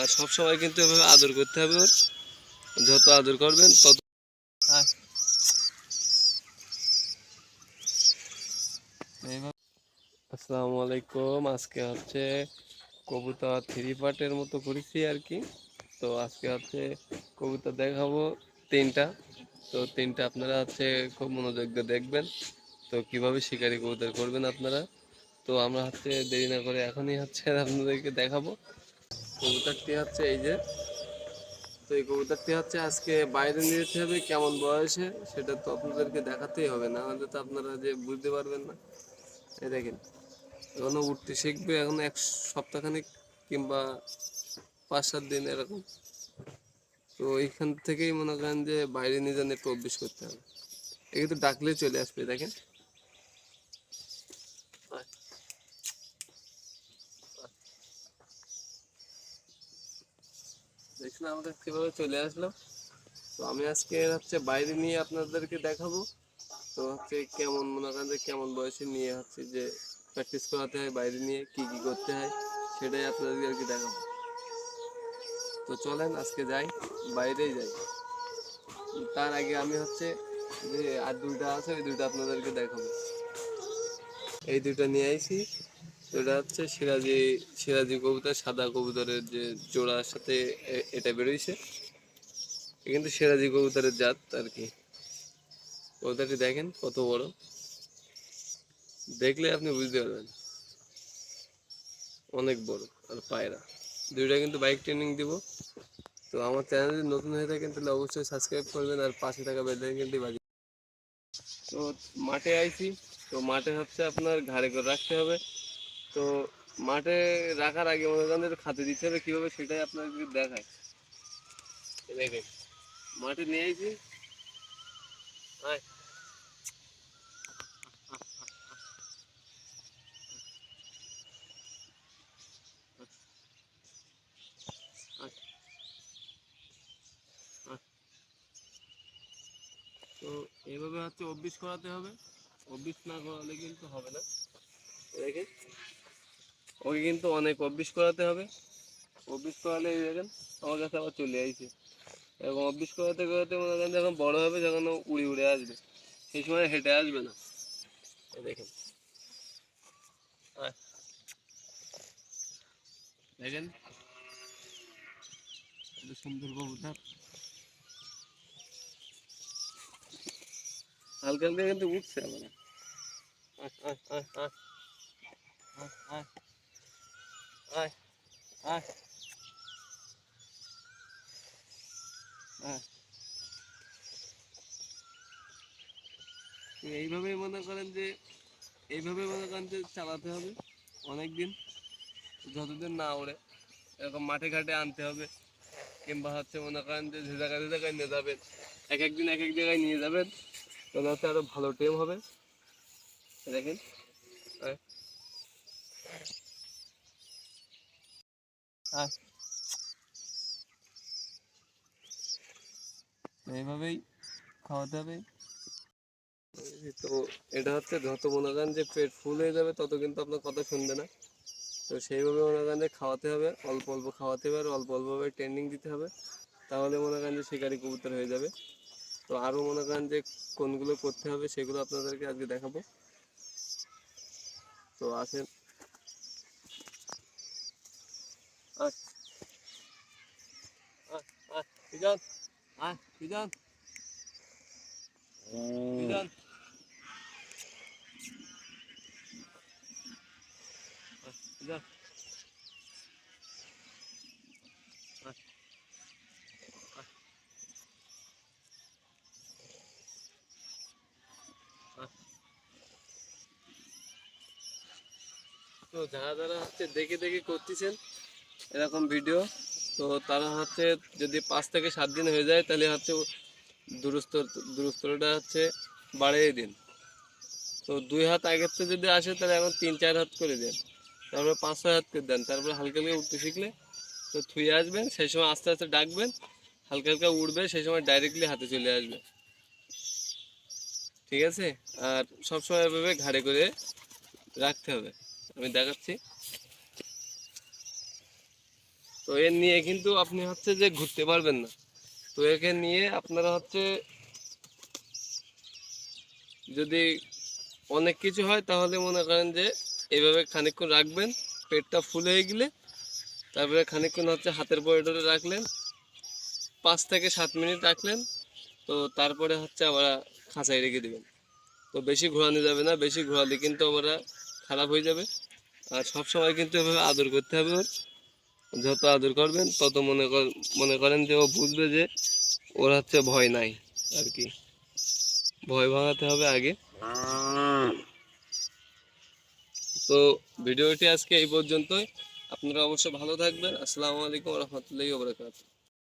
আর সব সময় কিন্তু এভাবে আদর করতে হবে ওর। যত আদর করবেন তত আসসালামু আলাইকুম। আজকে হচ্ছে কবুতর থ্রি পার্টের মতো করেছি আর কি। তো আজকে হচ্ছে কবুতর দেখাবো তিনটা। তো তিনটা আপনারা হচ্ছে খুব মনোযোগ দিয়ে দেখবেন। তো কীভাবে শিকারি কবুতর করবেন আপনারা? তো আমরা হচ্ছে দেরি না করে এখনই হচ্ছে আপনাদেরকে দেখাবো। কবুতরটি হচ্ছে এই যে। তো এই কবুতরটি হচ্ছে আজকে বাইরে নিয়ে যেতে হবে, কেমন বয়সে সেটা তো আপনাদেরকে দেখাতেই হবে, না হলে তো আপনারা যে বুঝতে পারবেন না। এই দেখেন, এখনও উঠতে শিখবে, এখন এক সপ্তাহখানিক কিংবা পাঁচ সাত দিন এরকম। তো এইখান থেকেই মনে করেন যে বাইরে নিয়ে যান একটু অভ্যেস করতে হবে। এ কিন্তু ডাকলে চলে আসবে, দেখেন। দেখছেন আমরা কীভাবে চলে আসলাম তো আমি আজকে হচ্ছে বাইরে নিয়ে আপনাদেরকে দেখাবো। তো হচ্ছে কেমন মনে করেন যে কেমন বয়সে নিয়ে হচ্ছে যে প্র্যাকটিস করাতে হয়, বাইরে নিয়ে কি কি করতে হয়, সেটাই আপনাদেরকে আর কি দেখাবো। তো চলেন আজকে যাই, বাইরেই যাই। তার আগে আমি হচ্ছে যে আর দুইটা আছে, ওই দুইটা আপনাদেরকে দেখাবো। এই দুইটা নিয়ে আইছি। এটা হচ্ছে সিরাজি সিরাজি কবুতর, সাদা কবুতরের যে জোড়ার সাথে এটা বেরোইছে। কিন্তু সিরাজি কবুতরের জাত আর কি। কবুতরটি দেখেন কত বড়। দেখলে আপনি বুঝতে পারবেন। অনেক বড় আর পায়রা। দুইটা কিন্তু বাইক ট্রেনিং দিব। তো আমার চ্যানেল যদি নতুন হয়ে থাকেন তাহলে অবশ্যই সাবস্ক্রাইব করবেন আর পাশে থাকা বেল আইকনটি বাজিয়ে তো মাঠে আইছি। তো মাঠে হচ্ছে আপনার ঘাড়ে করে রাখতে হবে। তো মাঠে রাখার আগে একটু খাতে দিতে হবে কীভাবে সেটাই আপনাদেরকে দেখায়। দেখেন। মাঠে নিয়ে আইছি। তো এইভাবে হচ্ছে অভ্যিস করাতে হবে। অভ্যিস না করালে কিন্তু হবে না। দেখেন। ওকে কিন্তু অনেক অভ্যিস করাতে হবে। অভ্যিস করালে এই দেখেন, আমার কাছে আবার চলে আইছে। এবং অভ্যিস করাতে করাতে মনে করেন যখন বড় হবে, যখন উড়ে উড়ে আসবে। সেই সময় হেঁটে আসবে না। দেখেন। দেখেন। সুন্দর কবুতর হালকা হালকা কিন্তু উঠছে আবার তো এইভাবেই মনে করেন যে এইভাবে মনে করেন যে চালাতে হবে অনেক দিন যতদিন না ওড়ে, এরকম মাঠে ঘাটে আনতে হবে, কিংবা হচ্ছে মনে করেন যে যে জায়গায় যে জায়গায় নিয়ে যাবেন, এক একদিন এক এক জায়গায় নিয়ে যাবেন, তাহলে হচ্ছে আরও ভালো টেম হবে দেখেন আয়। আয়। এইভাবেই খাওয়াতে হবে তো এটা হচ্ছে যত মনে করেন যে পেট ফুল হয়ে যাবে তত কিন্তু আপনার কথা শুনবে না তো সেইভাবে মনে করেন যে খাওয়াতে হবে অল্প অল্প খাওয়াতে হবে আর অল্প অল্পভাবে ট্রেনিং দিতে হবে তাহলে মনে করেন যে শিকারি কবুতর হয়ে যাবে তো আরও মনে করেন যে কোনগুলো করতে হবে সেগুলো আপনাদেরকে আজকে দেখাবো তো আসেন আয়। আয়, আয়, বিজন, আয়, বিজন, বিজন। তো যারা যারা হচ্ছে দেখে দেখে করতেছেন এরকম ভিডিও, তো তারা হচ্ছে যদি পাঁচ থেকে সাত দিন হয়ে যায়, তাহলে হচ্ছে দুরস্ত দুরস্তটা হচ্ছে বাড়িয়ে দিন। তো দুই হাত আগের থেকে যদি আসে, তাহলে এখন তিন, চার হাত করে দেন। তারপরে পাঁচ ছয় হাত করে দেন। তারপরে হালকা হালকা উঠতে শিখলে তো থুয়ে আসবেন, সেই সময় আস্তে আস্তে ডাকবেন, হালকা হালকা উঠবে, সেই সময় ডাইরেক্টলি হাতে চলে আসবে। ঠিক আছে? আর সবসময় এভাবে ঘাড়ে করে রাখতে হবে। আমি দেখাচ্ছি। তো এর নিয়ে কিন্তু আপনি হচ্ছে যে ঘুরতে পারবেন না। তো একে নিয়ে আপনারা হচ্ছে যদি অনেক কিছু হয় তাহলে মনে করেন যে এইভাবে খানিকক্ষণ রাখবেন, পেটটা ফুল হয়ে গেলে, তারপরে খানিকক্ষণ হচ্ছে হাতের বয়ডরে রাখলেন, পাঁচ থেকে সাত মিনিট রাখলেন, তো তারপরে হচ্ছে আবার খাঁচায় রেখে দেবেন। তো বেশি ঘোরানো যাবে না, বেশি ঘোরালে কিন্তু আবার খারাপ হয়ে যাবে। আর সব সময় কিন্তু এভাবে আদর করতে হবে ওর। যত আদর করবেন, তত মনে কর, মনে করেন যে ও বুঝবে যে ওর হচ্ছে ভয় নাই আর কি। ভয় ভাঙাতে হবে আগে। তো ভিডিওটি আজকে এই পর্যন্তই। আপনারা অবশ্যই ভালো থাকবেন। আসসালামু আলাইকুম রহমতুল্লাহ ওবরাকাতুহ